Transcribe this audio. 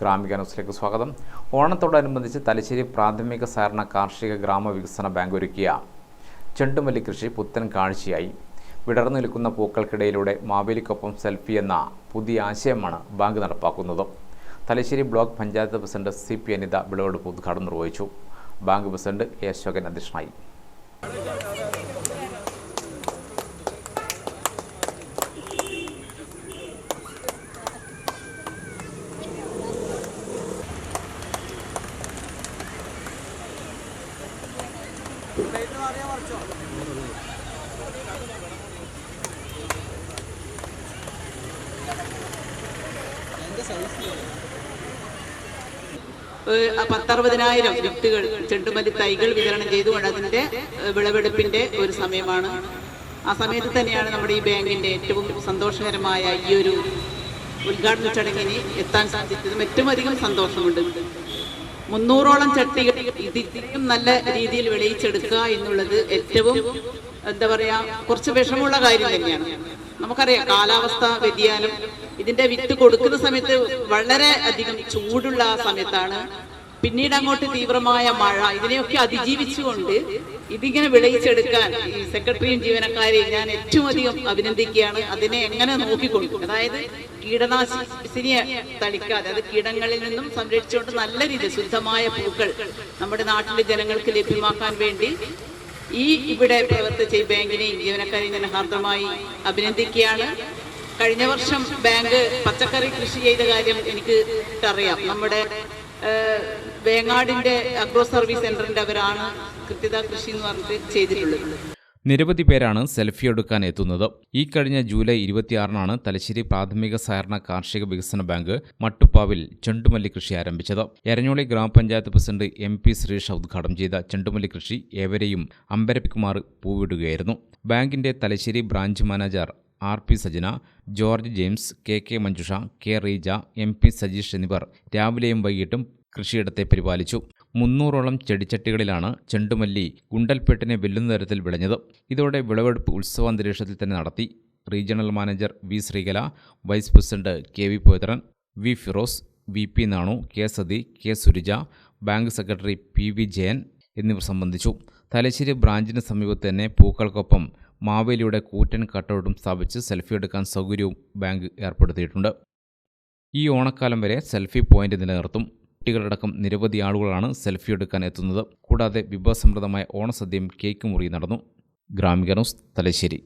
ഗ്രാമിക ന്യൂസിലേക്ക് സ്വാഗതം. ഓണത്തോടനുബന്ധിച്ച് തലശ്ശേരി പ്രാഥമിക സഹകരണ കാർഷിക ഗ്രാമവികസന ബാങ്ക് ഒരുക്കിയ ചെണ്ടുമല്ലി കൃഷി പുത്തൻ കാഴ്ചയായി. വിടർന്നു നിൽക്കുന്ന പൂക്കൾക്കിടയിലൂടെ മാവേലിക്കൊപ്പം സെൽഫി എന്ന പുതിയ ആശയമാണ് ബാങ്ക് നടപ്പാക്കുന്നത്. Thalassery block panchayat president C P Anitha വിളവെടുപ്പ് ഉദ്ഘാടനം നിർവഹിച്ചു. ബാങ്ക് പ്രസിഡന്റ് എ അശോകൻ അധ്യക്ഷനായി. പത്തറുപതിനായിരം വിത്തുകൾ ചെണ്ടുമല്ലി തൈകൾ വിതരണം ചെയ്തുകൊണ്ട് അതിന്റെ വിളവെടുപ്പിന്റെ ഒരു സമയമാണ്. ആ സമയത്ത് തന്നെയാണ് നമ്മുടെ ഈ ബാങ്കിന്റെ ഏറ്റവും സന്തോഷകരമായ ഈ ഒരു ഉദ്ഘാടന ചടങ്ങിന് എത്താൻ സാധിച്ചതും. ഏറ്റവും അധികം സന്തോഷമുണ്ട്. മുന്നൂറോളം ചട്ടികൾ ഇതിലും നല്ല രീതിയിൽ വിളയിച്ചെടുക്കുക എന്നുള്ളത് ഏറ്റവും എന്താ പറയാ കുറച്ച് വിഷമമുള്ള കാര്യം തന്നെയാണ്. നമുക്കറിയാം കാലാവസ്ഥ വ്യതിയാനം ഇതിന്റെ വിത്ത് കൊടുക്കുന്ന സമയത്ത് വളരെ അധികം ചൂടുള്ള സമയത്താണ് പിന്നീട് അങ്ങോട്ട് തീവ്രമായ മഴ ഇതിനെയൊക്കെ അതിജീവിച്ചുകൊണ്ട് ഇതിങ്ങനെ വിളയിച്ചെടുക്കാൻ ഈ സെക്രട്ടറിയും ജീവനക്കാരെയും ഞാൻ ഏറ്റവും അധികം അഭിനന്ദിക്കുകയാണ്. അതിനെ എങ്ങനെ നോക്കിക്കൊണ്ടു അതായത് കീടനാശിനിയെ തളിക്കാതെ അത് കീടങ്ങളിൽ നിന്നും സംരക്ഷിച്ചുകൊണ്ട് നല്ല രീതിയിൽ ശുദ്ധമായ പൂക്കൾ നമ്മുടെ നാട്ടിലെ ജനങ്ങൾക്ക് ലഭ്യമാക്കാൻ വേണ്ടി ഈ ഇവിടെ പ്രവർത്തിച്ച ഈ ബാങ്കിനെയും ജീവനക്കാരെയും ഞാൻ ഹാർദമായി അഭിനന്ദിക്കുകയാണ്. കഴിഞ്ഞ വർഷം ബാങ്ക് പച്ചക്കറി കൃഷി ചെയ്ത കാര്യം എനിക്ക് അറിയാം. നമ്മുടെ വേങ്ങാടിന്റെ അഗ്രോ സർവീസ് സെന്ററിന്റെ അവരാണ് കൃത്യത കൃഷി എന്ന് പറഞ്ഞിട്ട് ചെയ്തിട്ടുള്ളത്. നിരവധി പേരാണ് സെൽഫി എടുക്കാൻ എത്തുന്നത്. ഈ കഴിഞ്ഞ ജൂലൈ ഇരുപത്തിയാറിനാണ് തലശ്ശേരി പ്രാഥമിക സഹകരണ കാർഷിക വികസന ബാങ്ക് മട്ടുപ്പാവിൽ ചെണ്ടുമല്ലി കൃഷി ആരംഭിച്ചത്. എരഞ്ഞോളി ഗ്രാമപഞ്ചായത്ത് പ്രസിഡന്റ് എം പി ശ്രീഷ ഉദ്ഘാടനം ചെയ്ത ചെണ്ടുമല്ലി കൃഷി ഏവരെയും അമ്പരപ്പിക്കുമാർ പൂവിടുകയായിരുന്നു. ബാങ്കിന്റെ Thalassery branch manager R P Sajana George James K K Manjusha K Reeja M P Sajeesh എന്നിവർ രാവിലെയും വൈകിട്ടും കൃഷിയിടത്തെ പരിപാലിച്ചു. മുന്നൂറോളം ചെടിച്ചട്ടികളിലാണ് ചെണ്ടുമല്ലി ഗുണ്ടൽപേട്ടിനെ വെല്ലുന്ന തരത്തിൽ വിളഞ്ഞത്. ഇതോടെ വിളവെടുപ്പ് ഉത്സവാന്തരീക്ഷത്തിൽ തന്നെ നടത്തി. Regional manager V Sreekala vice president K V Pavithran V Firoz V P Nanu K Sathi K Surija bank secretary P V Jayan എന്നിവർ സംബന്ധിച്ചു. തലശ്ശേരി ബ്രാഞ്ചിന് സമീപത്ത് തന്നെ പൂക്കൾക്കൊപ്പം മാവേലിയുടെ കൂറ്റൻ കട്ടൗട്ടും സ്ഥാപിച്ച് സെൽഫി എടുക്കാൻ സൗകര്യവും ബാങ്ക് ഏർപ്പെടുത്തിയിട്ടുണ്ട്. ഈ ഓണക്കാലം വരെ സെൽഫി പോയിന്റ് നിലനിർത്തും. കുട്ടികളടക്കം നിരവധി ആളുകളാണ് സെൽഫി എടുക്കാൻ എത്തുന്നത്. കൂടാതെ വിഭവസമൃദ്ധമായ ഓണസദ്യയും കേക്ക് മുറി നടന്നു. ഗ്രാമിക തലശ്ശേരി.